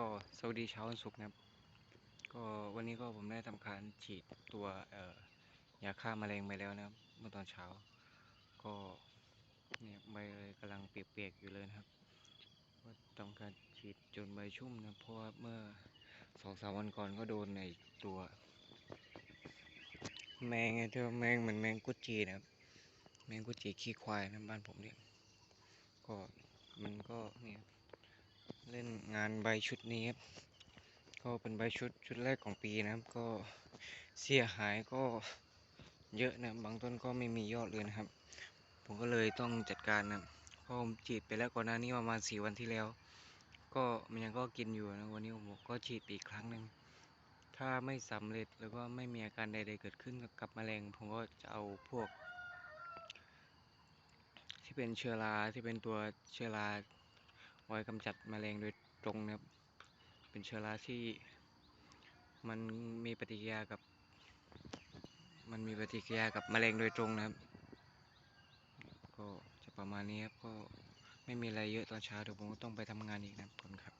ก็สวัสดีเช้าวันศุกร์นะครับ ก็วันนี้ก็ผมได้ทำการฉีดตัวเออยาฆ่าแมลงไปแล้วนะครับเมื่อตอนเช้า ก็เนี่ยใบเลยกำลังเปียกๆอยู่เลยนะครับก็ทำการฉีดจนใบชุ่มนะเพราะว่าเมื่อสองสามวันก่อนก็โดนในตัว แมงไงที่ว่าแมงเหมือนแมงกุจีนะครับแมงกุจีขี้ควายนะบ้านผมเนี่ยก็มันก็เนี่ย เล่นงานใบชุดนี้ครับ ก็เป็นใบชุดชุดแรกของปีนะครับ ก็เสียหายก็เยอะนะบางต้นก็ไม่มียอดเลยนะครับ ผมก็เลยต้องจัดการนะเพราะผมฉีดไปแล้วก่อนหน้านี้ประมาณสี่วันที่แล้ว ก็มันยังก็กินอยู่นะวันนี้ผมก็ฉีดปอีกครั้งหนึ่งถ้าไม่สำเร็จแล้วก็ไม่มีอาการใดๆเกิดขึ้นกับแมลงผมก็จะเอาพวก ที่เป็นเชื้อราที่เป็นตัวเชื้อรา ไว้กำจัดแมลงโดยตรงนะครับ เป็นเชื้อราที่ มันมีปฏิกิริยากับ มันมีปฏิกิริยากับแมลงโดยตรงนะครับ ก็จะประมาณนี้ครับ ก็ไม่มีอะไรเยอะตอนเช้าเดี๋ยวผมก็ต้องไปทำงานอีกนะครับครับ